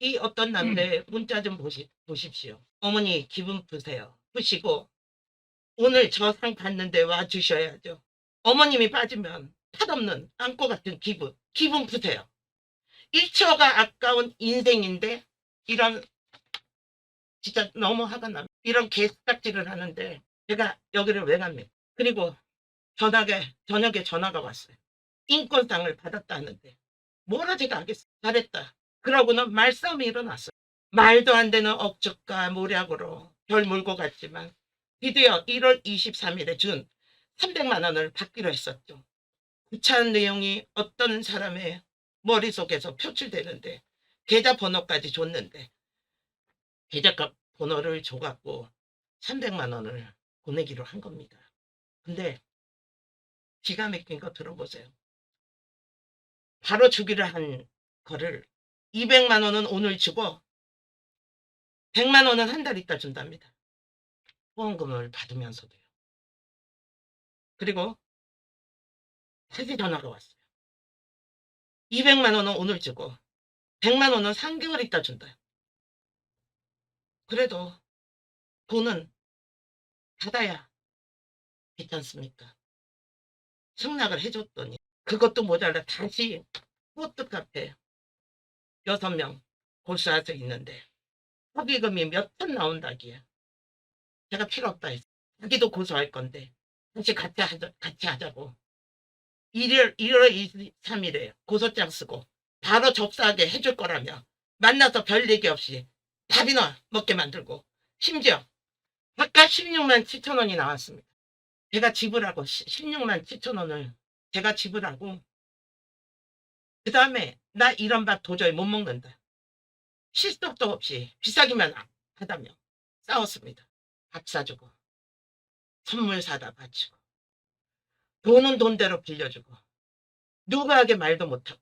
이 어떤 남자의 문자 좀 보시, 보십시오. 어머니 기분 푸세요. 푸시고 오늘 저 상 받는데 와 주셔야죠. 어머님이 빠지면 탓없는 안고 같은 기분. 기분 푸세요. 1초가 아까운 인생인데 이런 진짜 너무 화가 납니다. 이런 개딱지를 하는데 제가 여기를 왜 갑니까? 그리고 전화에 저녁에 전화가 왔어요. 인권상을 받았다는데 뭐라 제가 하겠어요. 잘했다. 그러고는 말싸움이 일어났어요. 말도 안 되는 억측과 모략으로 별 몰고 갔지만 드디어 1월 23일에 준 300만 원을 받기로 했었죠. 구차한 내용이 어떤 사람의 머릿속에서 표출되는데 계좌 번호까지 줬는데 계좌 번호를 줘갖고 300만 원을 보내기로 한 겁니다. 근데 기가 막힌 거 들어보세요. 바로 주기로 한 거를 200만 원은 오늘 주고 100만 원은 한 달 있다 준답니다. 후원금을 받으면서도요. 그리고 다시 전화가 왔어요. 200만 원은 오늘 주고 100만 원은 3개월 있다 준다. 그래도 돈은 받아야 괜찮습니까? 승낙을 해줬더니 그것도 모자라 다시 포트 카페 여섯 명 고수하서 있는데 합의금이 몇천 나온다기에 제가 필요 없다 했어. 자기도 고소할 건데 다시 같이 하자, 같이 하자고 1월, 1월 23일에 고소장 쓰고 바로 접수하게 해줄 거라며 만나서 별 얘기 없이 밥이나 먹게 만들고 심지어 바깥 16만 7천 원이 나왔습니다. 제가 지불하고 16만 7천 원을 제가 지불하고 그 다음에 나 이런 밥 도저히 못 먹는다. 실속도 없이 비싸기만 하다며 싸웠습니다. 밥 사주고 선물 사다 바치고 돈은 돈대로 빌려주고 누구에게 말도 못하고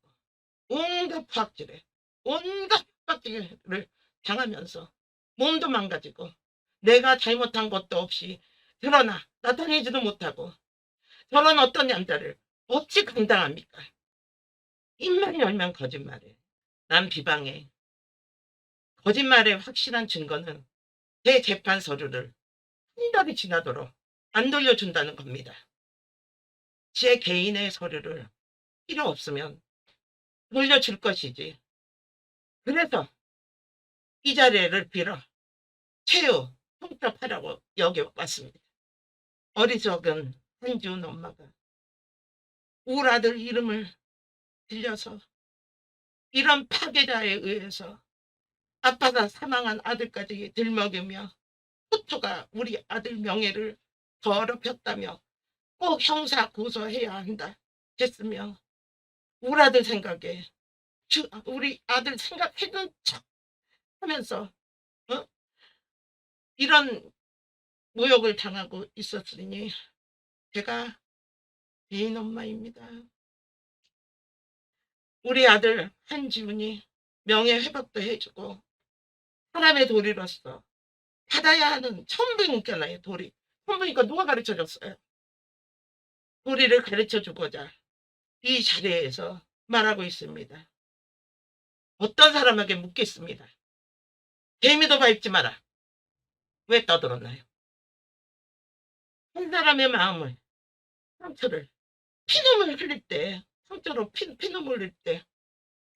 온갖 팍질에 온갖 팍질을 당하면서 몸도 망가지고 내가 잘못한 것도 없이 드러나 나타내지도 못하고 저런 어떤 남자를 어찌 감당합니까? 입만 열면 거짓말해. 난 비방해. 거짓말의 확실한 증거는 제 재판 서류를 한 달이 지나도록 안 돌려준다는 겁니다. 제 개인의 서류를 필요 없으면 돌려줄 것이지. 그래서 이 자리를 빌어 최후 통첩하라고 여기 왔습니다. 어리석은 한지훈 엄마가 우리 아들 이름을 들려서 이런 파괴자에 의해서 아빠가 사망한 아들까지 들먹이며 후토가 우리 아들 명예를 더럽혔다며 꼭 형사 고소해야 한다 했으며 우리 아들 생각에 주- 우리 아들 생각해둔 척 하면서 어? 이런 모욕을 당하고 있었으니 제가 개인 엄마입니다. 우리 아들 한지훈이 명예 회복도 해주고 사람의 도리로서 받아야 하는 천부니까요 도리. 천부니까 누가 가르쳐 줬어요? 도리를 가르쳐 주고자 이 자리에서 말하고 있습니다. 어떤 사람에게 묻겠습니다. 개미도 밟지 마라. 왜 떠들었나요? 한 사람의 마음을, 상처를, 피눈물 흘릴 때, 상처로 피, 피눈물 흘릴 때,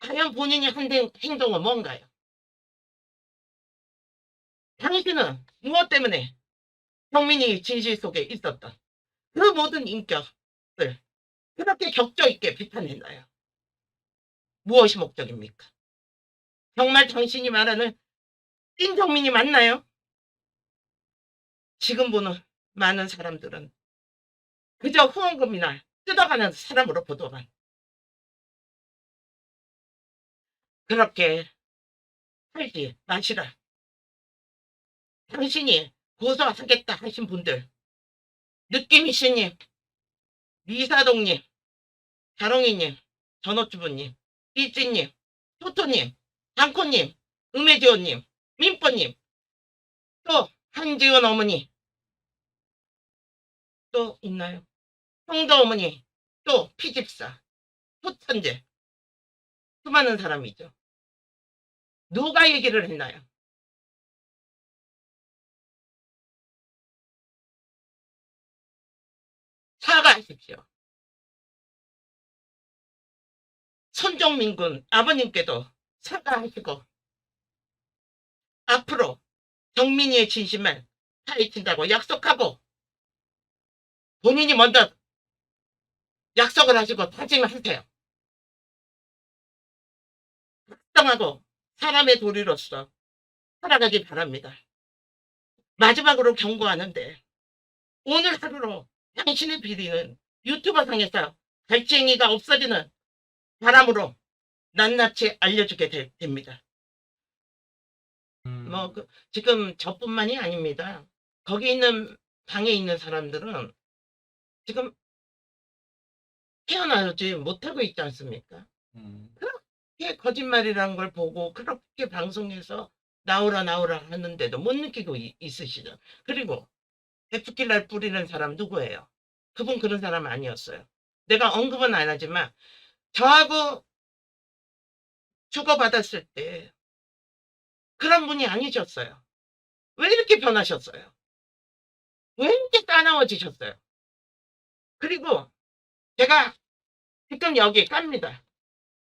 과연 본인이 한 행- 행동은 뭔가요? 당신은 무엇 때문에 경민이 진실 속에 있었던 그 모든 인격을 그렇게 격조 있게 비판했나요? 무엇이 목적입니까? 정말 당신이 말하는 띵정민이 맞나요? 지금 보는 많은 사람들은 그저 후원금이나 뜯어가는 사람으로 보도만 그렇게 살지 마시라. 당신이 고소하겠다 하신 분들 느낌이씨님, 미사동님, 자롱이님, 전호주부님, 일진님, 토토님, 장코님, 음해지호님, 민뽀님, 또 한지은 어머니 또 있나요? 형도 어머니, 또 피집사, 토천재 수많은 사람이죠. 누가 얘기를 했나요? 사과하십시오. 손정민 군 아버님께도 사과하시고 앞으로 정민이의 진심을 파헤친다고 약속하고 본인이 먼저 약속을 하시고 다짐하세요. 확정하고 사람의 도리로서 살아가기 바랍니다. 마지막으로 경고하는데 오늘 하루로 당신의 비리는 유튜버 상에서 갈증이가 없어지는 바람으로 낱낱이 알려주게 될- 됩니다. 음. 뭐 그- 지금 저뿐만이 아닙니다. 거기 있는 방에 있는 사람들은 지금 태어나지 못하고 있지 않습니까? 음. 그 게 거짓말이라는 걸 보고 그렇게 방송에서 나오라 나오라 하는데도 못 느끼고 이- 있으시죠. 그리고 데프킬라를 뿌리는 사람 누구예요? 그분 그런 사람 아니었어요. 내가 언급은 안 하지만 저하고 주고받았을 때 그런 분이 아니셨어요. 왜 이렇게 변하셨어요? 왜 이렇게 싸나워지셨어요? 그리고 제가 지금 여기 깝니다.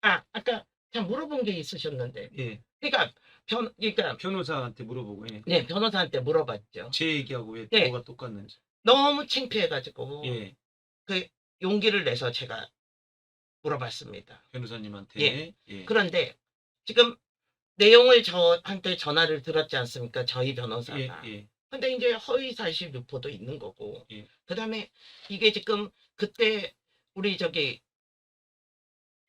아, 아까 참 물어본 게 있으셨는데. 예. 그러니까 변, 그러니까 변호사한테 물어보고 예. 네 변호사한테 물어봤죠. 제 얘기하고 왜 네. 뭐가 똑같는지. 너무 창피해가지고 예. 용기를 내서 제가 물어봤습니다. 변호사님한테. 예. 예. 그런데 지금 내용을 저한테 전화를 들었지 않습니까? 저희 변호사가. 예. 예. 근데 이제 허위 사실 유포도 있는 거고. 예. 그 다음에 이게 지금 그때 우리 저기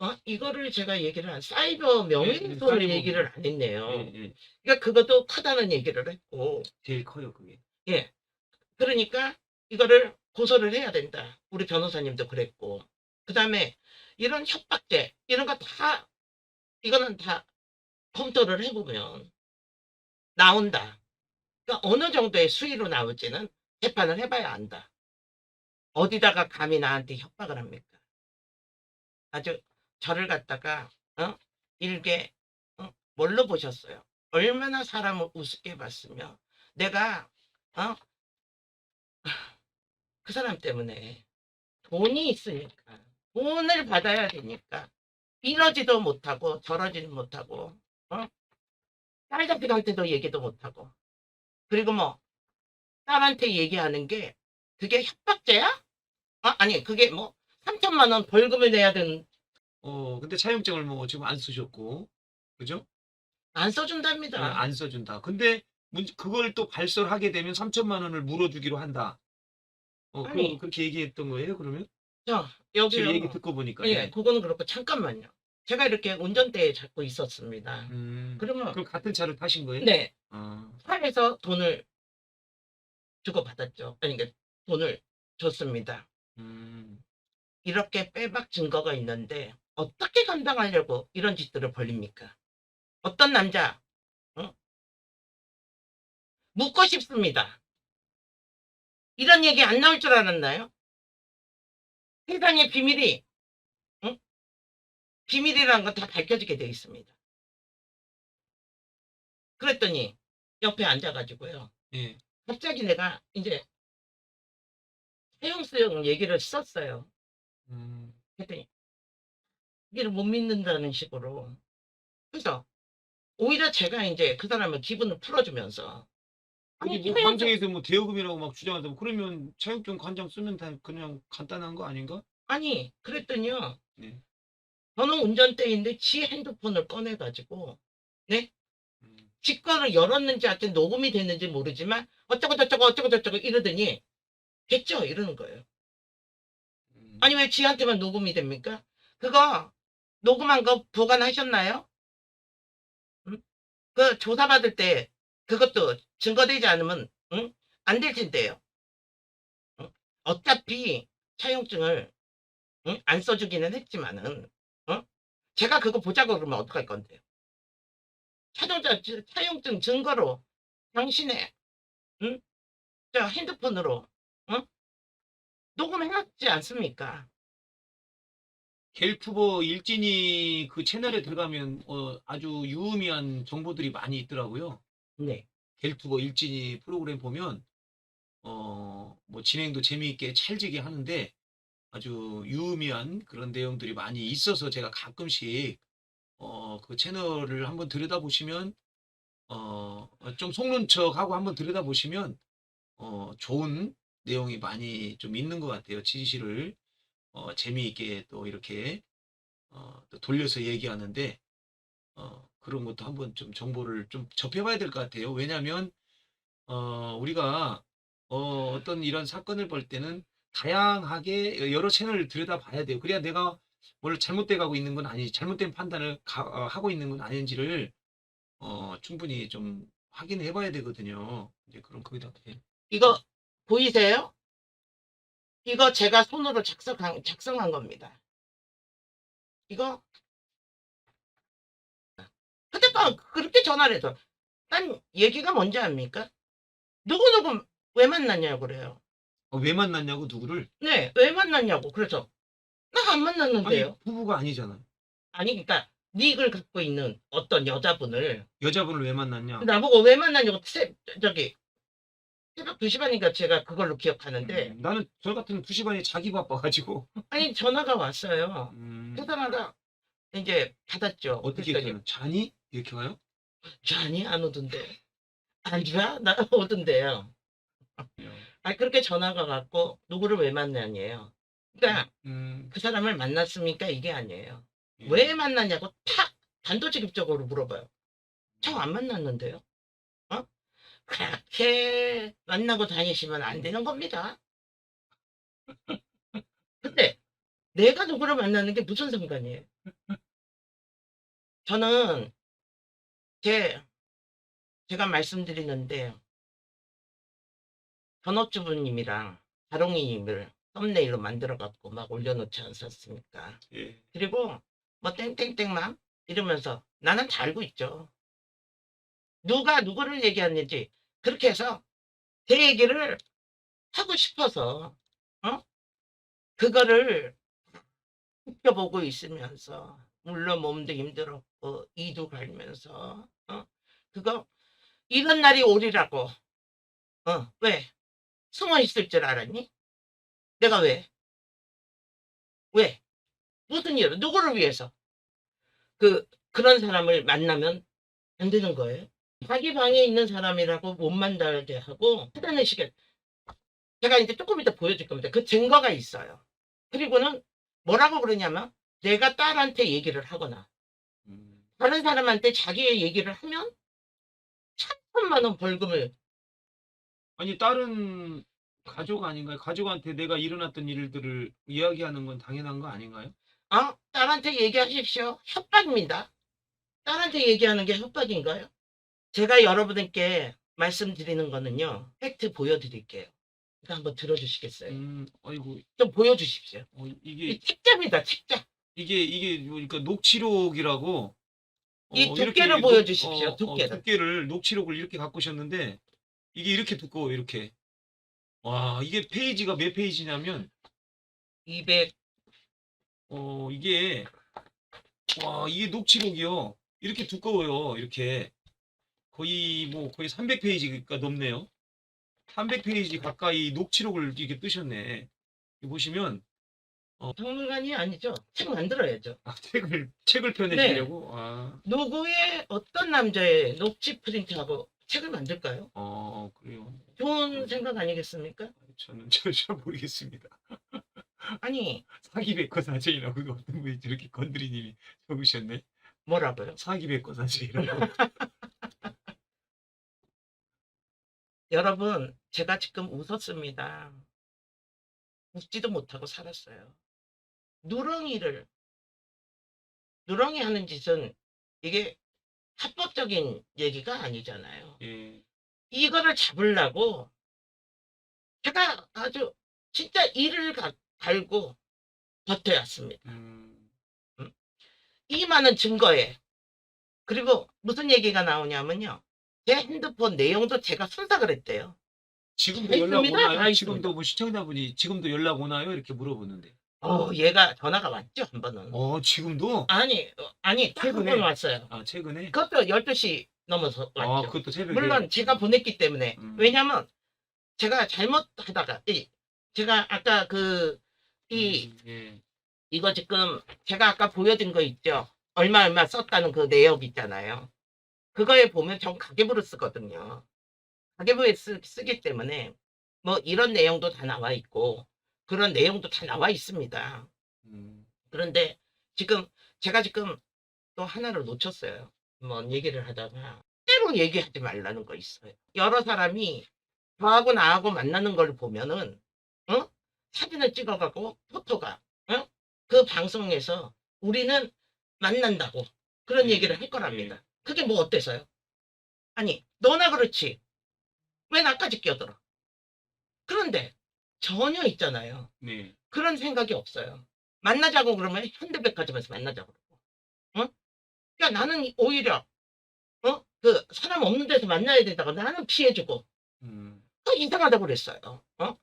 어 이거를 제가 얘기를 한 사이버 명예훼손을 예, 사이버 얘기를 안 했네요. 예. 예. 그러니까 그것도 크다는 얘기를 했고. 제일 커요 그게. 예. 그러니까 이거를 고소를 해야 된다. 우리 변호사님도 그랬고. 그 다음에 이런 협박죄 이런 거 다 이거는 다 검토를 해보면 나온다. 그러니까 어느 정도의 수위로 나올지는 재판을 해봐야 안다. 어디다가 감히 나한테 협박을 합니까? 아주 저를 갖다가 어? 일개 어? 뭘로 보셨어요? 얼마나 사람을 우습게 봤으며 내가 어? 그 사람 때문에 돈이 있으니까 돈을 받아야 되니까 이러지도 못하고 저러지도 못하고 어? 딸자식한테도 얘기도 못하고 그리고 뭐 딸한테 얘기하는 게 그게 협박죄야? 아, 아니 그게 뭐 3천만 원 벌금을 내야 되는 어 근데 차용증을 뭐 지금 안 쓰셨고 그죠? 안 써준답니다. 아, 안 써준다. 근데 그걸 또 발설하게 되면 3천만 원을 물어주기로 한다. 어, 아니. 그, 그렇게 얘기했던 거예요, 그러면? 자 여기 지금 얘기 듣고 보니까. 예, 그거는 그렇고 잠깐만요. 제가 이렇게 운전대에 잡고 있었습니다. 음, 그러면 그럼 같은 차를 타신 거예요? 네 아, 차에서 돈을 주고 받았죠. 아니 그러니까 돈을 줬습니다. 음, 이렇게 빼박 증거가 있는데 어떻게 감당하려고 이런 짓들을 벌립니까? 어떤 남자 어? 묻고 싶습니다. 이런 얘기 안 나올 줄 알았나요? 세상의 비밀이 응? 비밀이라는 건 다 밝혀지게 돼 있습니다. 그랬더니 옆에 앉아가지고요. 예. 갑자기 내가 이제 사용수용 얘기를 썼어요. 음, 그랬더니 이를 못 믿는다는 식으로. 그래서 오히려 제가 이제 그 사람의 기분을 풀어주면서. 아니, 아니 뭐 차용증- 감정에서 뭐 대여금이라고 막 주장하다 그러면 차용증 한장 쓰면 다 그냥 간단한 거 아닌가? 아니 그랬더니요. 네. 저는 운전대인데 지 핸드폰을 꺼내가지고 음, 지 거를 열었는지 하여튼 녹음이 됐는지 모르지만 어쩌고 저쩌고 어쩌고 저쩌고 이러더니 됐죠? 이러는 거예요. 음. 아니 왜 지한테만 녹음이 됩니까? 그거 녹음한 거 보관하셨나요? 응? 그 조사받을 때 그것도 증거되지 않으면 응? 안될 텐데요. 응? 어차피 차용증을 응? 안 써주기는 했지만은 응? 제가 그거 보자고 그러면 어떡할 건데요? 차용증, 차용증 증거로 당신의 응? 저 핸드폰으로 응? 녹음해놨지 않습니까? 겔투버 일진이 그 채널에 들어가면 어, 아주 유의미한 정보들이 많이 있더라고요. 네. 겔투버 일진이 프로그램 보면 어, 뭐 진행도 재미있게 찰지게 하는데 아주 유의미한 그런 내용들이 많이 있어서 제가 가끔씩 어, 그 채널을 한번 들여다보시면 어, 좀 속는 척하고 한번 들여다보시면 어, 좋은 내용이 많이 좀 있는 것 같아요. 진실을 어, 재미있게 또 이렇게 어, 또 돌려서 얘기하는데 어, 그런 것도 한번 좀 정보를 좀 접해봐야 될 것 같아요. 왜냐하면 어, 우리가 어, 어떤 이런 사건을 볼 때는 다양하게 여러 채널을 들여다봐야 돼요. 그래야 내가 뭘 잘못돼 가고 있는 건 아니지, 잘못된 판단을 가- 어, 하고 있는 건 아닌지를 어, 충분히 좀 확인해 봐야 되거든요. 이제 그런 거기다 예. 이거 보이세요? 이거 제가 손으로 작성한, 작성한 겁니다. 이거 그때까 그렇게 전화를 해서 난 얘기가 뭔지 압니까? 누구누구 왜 만났냐고 그래요. 어, 왜 만났냐고 누구를? 네, 왜 만났냐고. 그래서 나안 아니 만났는데요. 부부가 아니잖아. 아니 그러니까 닉을 갖고 있는 어떤 여자분을 여자분을 왜 만났냐? 나보고 왜 만났냐고 새, 저기 새벽 2시 반인가 제가 그걸로 기억하는데 음, 나는 저 같은 두 시간이 자기 바빠가지고 아니 전화가 왔어요. 음, 그 전화가 이제 받았죠. 어떻게 그랬더니. 자니 이렇게 와요? 아니 안 오던데. 안 줘? 나 오던데요. 아 그렇게 전화가 왔고 누구를 왜 만났냐요. 그러니까 음, 그 사람을 만났습니까 이게 아니에요. 예. 왜 만났냐고 탁 단도직입적으로 물어봐요. 저 안 만났는데요. 어? 그렇게 만나고 다니시면 안 되는 겁니다. 근데 내가 누구를 만나는 게 무슨 상관이에요? 저는 제 제가 말씀드리는데 전업주부님이랑 다롱이님을 썸네일로 만들어 갖고 막 올려놓지 않았습니까? 예. 그리고 뭐 땡땡땡맘 이러면서 나는 다 알고 있죠. 누가 누구를 얘기했는지 그렇게 해서 제 얘기를 하고 싶어서 어 그거를 지켜보고 있으면서 물론 몸도 힘들었고 이도 갈면서 어 그거 이런 날이 오리라고 어 왜 숨어 있을 줄 알았니? 내가 왜? 왜? 무슨 일로 누구를 위해서 그 그런 사람을 만나면 안 되는 거예요. 자기 방에 있는 사람이라고 못 만나게 하고 차단의식을 제가 이제 조금 이따 보여줄 겁니다. 그 증거가 있어요. 그리고는 뭐라고 그러냐면 내가 딸한테 얘기를 하거나 음, 다른 사람한테 자기의 얘기를 하면 천만 원 벌금을 아니 다른 가족 아닌가요? 가족한테 내가 일어났던 일들을 이야기하는 건 당연한 거 아닌가요? 어? 딸한테 얘기하십시오. 협박입니다. 딸한테 얘기하는 게 협박인가요? 제가 여러분께 말씀드리는 거는요. 팩트 보여드릴게요. 이거 한번 들어주시겠어요? 음, 아이고 좀 보여주십시오. 어, 이 이게 책자입니다. 책자. 이게 이게 그러니까 녹취록이라고 이 이렇게 두께를 녹- 보여주십시오, 어, 어, 두께를. 두께를 녹취록을 이렇게 갖고 오셨는데 이게 이렇게 두꺼워 이렇게 와 이게 페이지가 몇 페이지냐면 200 어 이게 와 이게 녹취록이요 이렇게 두꺼워요 이렇게 거의 뭐 거의 300페이지가 넘네요. 300페이지 가까이 녹취록을 이렇게 뜨셨네. 보시면 박물관이 아니죠. 책 만들어야죠. 아, 책을 책을 펴내시려고? 아, 누구의 어떤 남자의 녹취 프린트하고 책을 만들까요? 어 그래요. 좋은 생각 아니겠습니까? 저는 저, 잘 모르겠습니다. 아니. 사기 백과 사전이라고 이거 어떤 분이 저렇게 건드리님이 적으셨네. 뭐라고요? 사기 백과 사전이라고 여러분 제가 지금 웃었습니다. 웃지도 못하고 살았어요. 누렁이를 누렁이 하는 짓은 이게 합법적인 얘기가 아니잖아요. 예. 이거를 잡으려고 제가 아주 진짜 이를 가- 갈고 버텨왔습니다. 음, 이 많은 증거에 그리고 무슨 얘기가 나오냐면요. 제 핸드폰 내용도 제가 순삭을 했대요. 지금도 다 연락 있습니다. 다 오나요? 있습니다. 지금도 뭐 시청자분이 지금도 연락 오나요? 이렇게 물어보는데 어, 얘가 전화가 왔죠, 한 번은. 어, 지금도? 아니, 어, 아니, 최근에? 번 왔어요. 아, 최근에? 그것도 12시 넘어서 아, 왔죠. 그것도 새벽에. 물론 제가 보냈기 때문에. 음. 왜냐면 제가 잘못하다가, 이, 제가 아까 그, 이, 음, 예. 이거 지금 제가 아까 보여준 거 있죠? 얼마 얼마 썼다는 그 내역 있잖아요. 그거에 보면 전 가계부를 쓰거든요. 가계부에 쓰, 쓰기 때문에 뭐 이런 내용도 다 나와 있고 그런 내용도 다 나와 있습니다. 음, 그런데 지금 제가 지금 또 하나를 놓쳤어요. 뭐 얘기를 하다가 때로 얘기하지 말라는 거 있어요. 여러 사람이 저하고 나하고 만나는 걸 보면은 어? 사진을 찍어가고 포토가 어? 그 방송에서 우리는 만난다고 그런 음, 얘기를 할 거랍니다. 그게 뭐 어때서요? 아니 너나 그렇지 왜 나까지 끼어들어? 그런데 전혀 있잖아요. 네. 그런 생각이 없어요. 만나자고 그러면 현대백화점에서 만나자고 그러고. 어? 야, 나는 오히려, 어? 그, 사람 없는 데서 만나야 된다고 나는 피해주고. 음, 그 이상하다고 그랬어요. 어?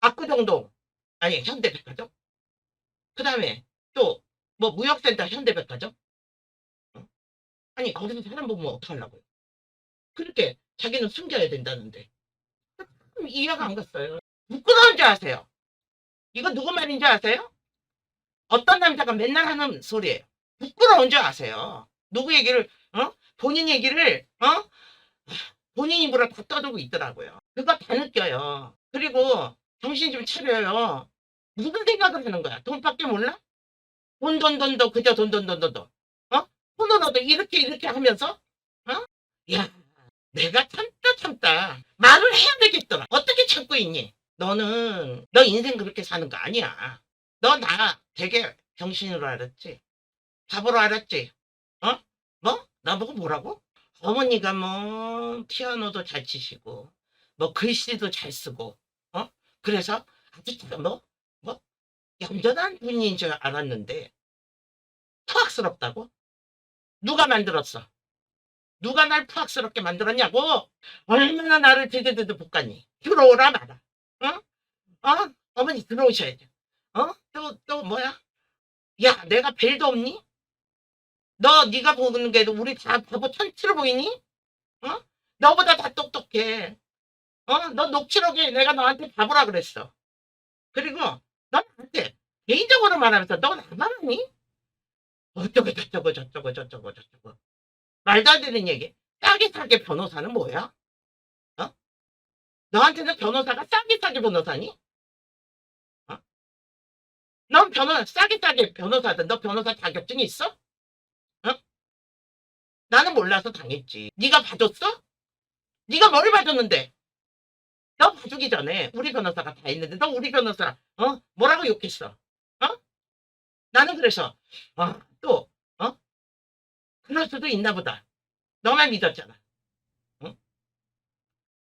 압구정동, 아니, 현대백화점? 그 다음에 또, 뭐, 무역센터 현대백화점? 어? 아니, 거기서 사람 보면 어떡하려고요? 그렇게 자기는 숨겨야 된다는데. 참 이해가 안 갔어요. 부끄러운 줄 아세요? 이거 누구 말인지 아세요? 어떤 남자가 맨날 하는 소리예요. 부끄러운 줄 아세요? 누구 얘기를, 어? 본인 얘기를, 어? 본인 입으로 다 떠들고 있더라고요. 그거 다 느껴요. 그리고 정신 좀 차려요. 무슨 생각을 하는 거야? 돈밖에 몰라? 돈, 돈, 돈, 돈, 그저 돈, 돈, 돈, 돈, 돈. 얻어 이렇게, 이렇게 하면서, 어? 야, 내가 참다, 참다. 말을 해야 되겠더라. 어떻게 참고 있니? 너는, 너 인생 그렇게 사는 거 아니야. 너 나 되게 병신으로 알았지? 바보로 알았지? 어? 뭐? 나보고 뭐라고? 어머니가 뭐, 피아노도 잘 치시고, 뭐, 글씨도 잘 쓰고, 어? 그래서 아주 참 뭐, 뭐, 얌전한 분인 줄 알았는데, 푸악스럽다고? 누가 만들었어? 누가 날 푸악스럽게 만들었냐고? 얼마나 나를 드드드드 볶았니? 들어오라 마라. 어? 어? 어머니 들어오셔야죠. 어? 또, 또 뭐야? 야, 내가 벨도 없니? 너 네가 보는 게 우리 다 바보 천치로 보이니? 어? 너보다 다 똑똑해. 어? 너 녹취록에 내가 너한테 바보라 그랬어. 그리고 너 나한테 개인적으로 말하면서 너 나만 하니? 어쩌고 저쩌고 저쩌고 저쩌고 저쩌고 말도 안 되는 얘기. 싸게 싸게 변호사는 뭐야? 어? 너한테는 변호사가 싸게 싸게 변호사니? 어? 넌 변호사 싸게 싸게 변호사든 너 변호사 자격증 이 있어? 어? 나는 몰라서 당했지. 네가 봐줬어? 네가 뭐를 봐줬는데? 너 봐주기 전에 우리 변호사가 다 있는데 너 우리 변호사 어 뭐라고 욕했어? 어? 나는 그래서 어 또 어? 그럴 수도 있나 보다. 너만 믿었잖아. 응?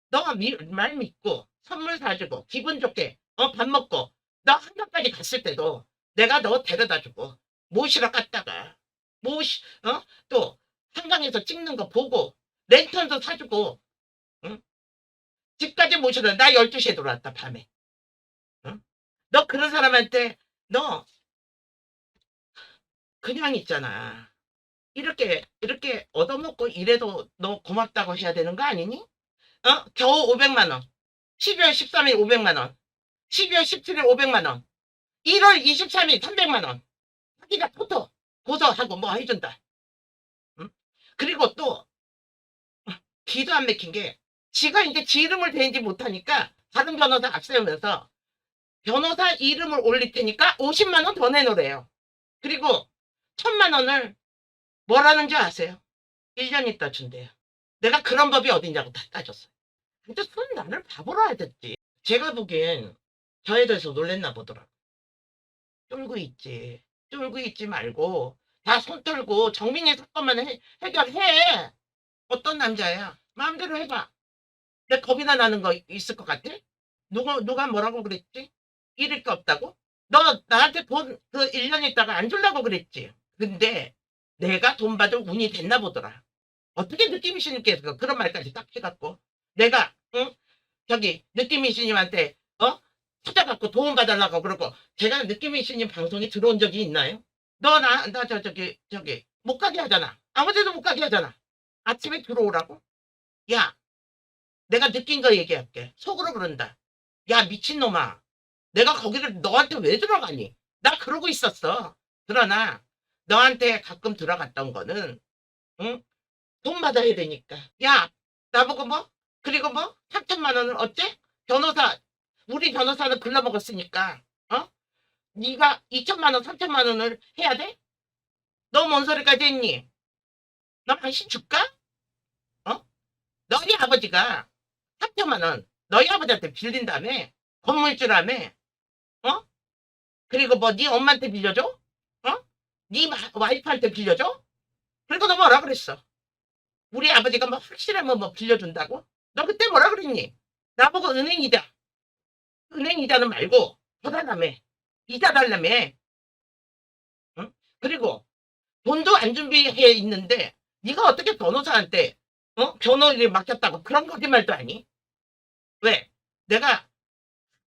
너가 미- 말 믿고 선물 사주고 기분 좋게 어 밥 먹고 너 한강까지 갔을 때도 내가 너 데려다주고 모시러 갔다가 모시 어 또 한강에서 찍는 거 보고 랜턴도 사주고 응? 집까지 모시러 나 12시에 들어왔다 밤에 응? 너 그런 사람한테 너 그냥 있잖아. 이렇게 이렇게 얻어먹고 이래도 너 고맙다고 해야 되는 거 아니니? 어? 겨우 500만 원. 12월 13일 500만 원. 12월 17일 500만 원. 1월 23일 300만 원. 자기가 포토 고소하고 뭐 해준다. 응? 그리고 또 어, 기도 안 막힌 게 지가 이제 지 이름을 대지 못하니까 다른 변호사 앞세우면서 변호사 이름을 올릴 테니까 50만 원 더 내놓으래요. 그리고 천만 원을 뭐라는 줄 아세요? 1년 있다 준대요. 내가 그런 법이 어딨냐고 다 따졌어요. 근데 손 나를 바보로 하겠지. 제가 보기엔 저에 대해서 놀랬나 보더라고. 쫄고 있지. 쫄고 있지 말고 다 손 떨고 정민이 사건만 해, 해결해. 어떤 남자야? 마음대로 해봐. 내 겁이나 나는 거 있을 것 같아? 누가, 누가 뭐라고 그랬지? 잃을 게 없다고? 너 나한테 돈 그 1년 있다가 안 주려고 그랬지? 근데 내가 돈 받을 운이 됐나 보더라. 어떻게 느낌이시님께서 그런 말까지 딱 해갖고 내가 응 저기 느낌이시님한테 어 찾아갖고 도움 받달라고 그러고 제가 느낌이 있으니 방송에 들어온 적이 있나요? 너 나 나 저 저기 저기 못 가게 하잖아. 아무 데도 못 가게 하잖아. 아침에 들어오라고? 야, 내가 느낀 거 얘기할게. 속으로 그런다. 야 미친놈아, 내가 거기를 너한테 왜 들어가니? 나 그러고 있었어. 그러나 너한테 가끔 들어갔던 거는 응? 돈 받아야 되니까. 야, 나보고 뭐? 그리고 뭐? 3천만 원을 어째? 변호사, 우리 변호사는 글러먹었으니까, 어? 네가 2천만 원, 3천만 원을 해야 돼? 너 뭔 소리까지 했니? 너 당신 줄까? 어? 너희 아버지가 3천만 원 너희 아버지한테 빌린 다음에 건물주라며, 어? 그리고 뭐 네 엄마한테 빌려줘? 어? 네 마- 와이프한테 빌려줘? 너 뭐라 그랬어? 우리 아버지가 뭐 확실하면 뭐 빌려준다고? 너 그때 뭐라 그랬니? 나보고 은행이자. 은행이자는 말고 더 달라며. 이자 달라며. 응? 그리고 돈도 안 준비해 있는데 네가 어떻게 변호사한테 어? 변호를 맡겼다고 그런 거짓말도 아니? 왜? 내가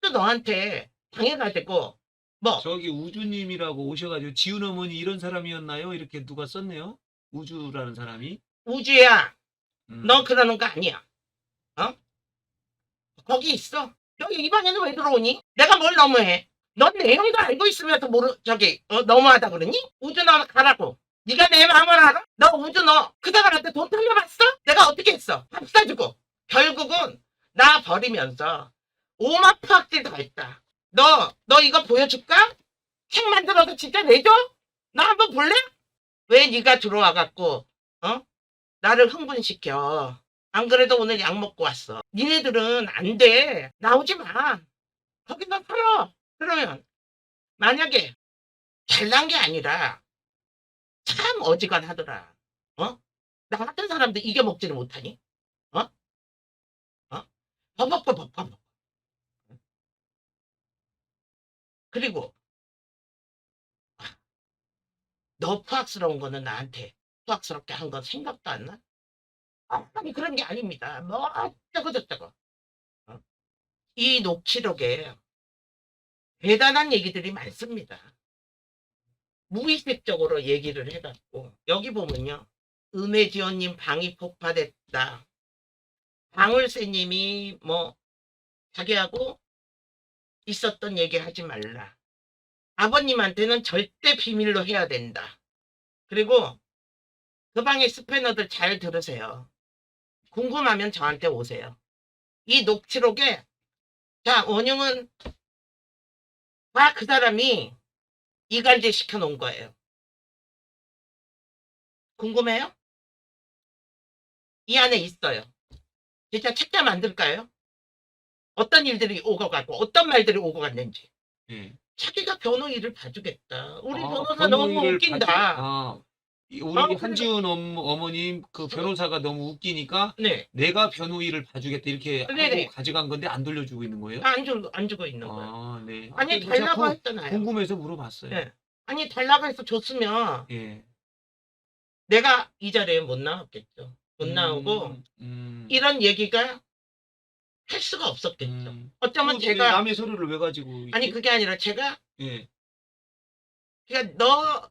또 너한테 당해가지고 뭐 저기 우주님이라고 오셔가지고 지훈 어머니 이런 사람이었나요? 이렇게 누가 썼네요. 우주라는 사람이. 우주야 음. 너 그러는 거 아니야. 어? 거기 있어. 여기 이 방에는 왜 들어오니? 내가 뭘 너무해? 넌 내용도 알고 있으면서 모르 저기 어, 너무하다 그러니? 우주 너 가라고. 네가 내 마음을 알아? 너 우주 너 그 사람한테 돈 돌려봤어? 내가 어떻게 했어? 밥 사주고 결국은 나 버리면서 오마프 학질 다 했다. 너 너 이거 보여줄까? 책 만들어서 진짜 내줘? 나 한번 볼래? 왜 네가 들어와 갖고 어? 나를 흥분시켜. 안 그래도 오늘 약 먹고 왔어. 니네들은 안 돼. 나오지 마. 거기서 살아. 그러면 만약에 잘난 게 아니라 참 어지간하더라. 어? 나 같은 사람도 이겨 먹지를 못하니? 어? 어? 버벅버벅버벅. 그리고 너 푸악스러운 거는 나한테 푸악스럽게 한 건 생각도 안 나? 아니 그런 게 아닙니다. 뭐 어쩌고 저쩌고. 어? 이 녹취록에 대단한 얘기들이 많습니다. 무의식적으로 얘기를 해갖고 여기 보면요. 음해지원님 방이 폭파됐다. 방울새님이 뭐 자기하고 있었던 얘기 하지 말라. 아버님한테는 절대 비밀로 해야 된다. 그리고 그 방의 스패너들 잘 들으세요. 궁금하면 저한테 오세요. 이 녹취록에 자 원흉은 다 그 사람이 이간질 시켜놓은 거예요. 궁금해요? 이 안에 있어요. 진짜 책자 만들까요? 어떤 일들이 오고 가고 어떤 말들이 오고 갔는지. 예. 자기가 변호 일을 봐주겠다. 우리 아, 변호사 너무 변호인을 웃긴다. 봐주- 아, 이 우리 아. 한지훈 엄, 어머님 그 변호사가 너무 웃기니까 네, 내가 변호 일을 봐주겠다 이렇게 네네. 하고 가져간 건데 안 돌려주고 있는 거예요? 안, 주, 안 주고 있는 거야. 아, 네. 아니 제가 달라고 궁- 했잖아요. 궁금해서 물어봤어요. 네. 아니 달라고 해서 줬으면 예. 내가 이 자리에 못 나왔겠죠. 못 나오고 음, 음, 이런 얘기가 할 수가 없었겠죠. 음. 어쩌면 그 제가 남의 서류를 왜 가지고 아니 있지? 그게 아니라 제가 예. 그러니까 너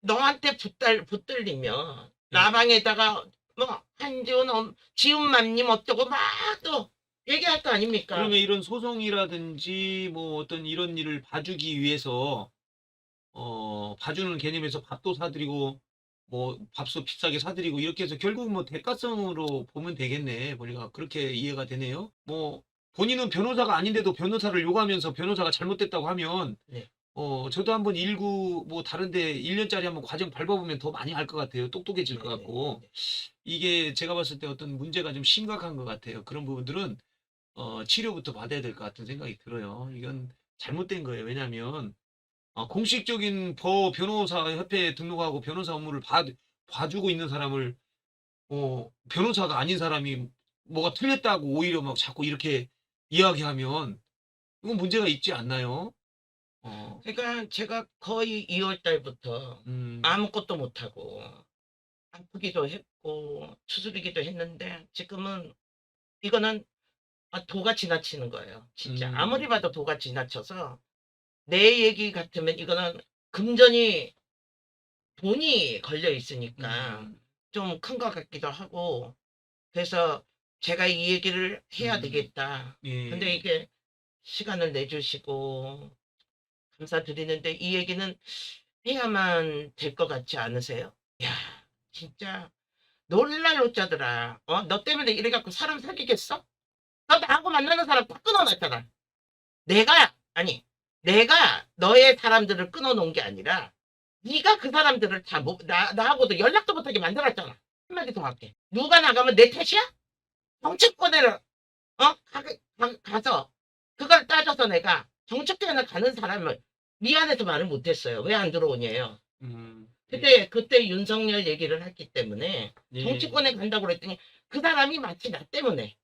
너한테 붙들 붙들리면 예. 나방에다가 뭐 한지훈 엄- 지훈맘님 어쩌고 막 또 얘기할 거 아닙니까? 그러면 이런 소송이라든지 뭐 어떤 이런 일을 봐주기 위해서 어 봐주는 개념에서 밥도 사드리고 뭐 밥도 비싸게 사드리고 이렇게 해서 결국 뭐 대가성으로 보면 되겠네 보니까 그렇게 이해가 되네요 뭐 본인은 변호사가 아닌데도 변호사를 요구하면서 변호사가 잘못됐다고 하면 네. 어 저도 한번 일구 뭐 다른데 1년짜리 한번 과정 밟아보면 더 많이 알 것 같아요 똑똑해질 것 네, 같고 네, 이게 제가 봤을 때 어떤 문제가 좀 심각한 것 같아요. 그런 부분들은 어, 치료부터 받아야 될 것 같은 생각이 들어요. 이건 잘못된 거예요. 왜냐하면 어, 공식적인 법 변호사 협회에 등록하고 변호사 업무를 봐, 봐주고 있는 사람을 어, 변호사가 아닌 사람이 뭐가 틀렸다고 오히려 막 자꾸 이렇게 이야기하면 이건 문제가 있지 않나요? 어, 그러니까 제가 거의 2월 달부터 음, 아무것도 못하고 아프기도 했고 추스리기도 했는데 지금은 이거는 아, 도가 지나치는 거예요. 진짜 음. 아무리 봐도 도가 지나쳐서 내 얘기 같으면 이거는 금전이 돈이 걸려 있으니까 음. 좀큰 것 같기도 하고 그래서 제가 이 얘기를 해야 음. 되겠다. 예. 근데 이게 시간을 내주시고 감사드리는데 이 얘기는 해야만 될 것 같지 않으세요? 야 진짜 놀랄 노자들아. 어? 너 때문에 이래갖고 사람 사귀겠어? 너 나하고 만나는 사람 다 끊어놨잖아. 내가 아니 내가 너의 사람들을 끊어놓은 게 아니라 네가 그 사람들을 다 못, 나, 나하고도 연락도 못하게 만들었잖아. 한마디 더 할게. 누가 나가면 내 탓이야? 정치권에를 어? 가, 가, 가서 그걸 따져서 내가 정치권에 가는 사람을 미안해서 말을 못했어요. 왜 안 들어오냐요. 음. 그때 그때 윤석열 얘기를 했기 때문에 예. 정치권에 간다고 그랬더니 그 사람이 마치 나 때문에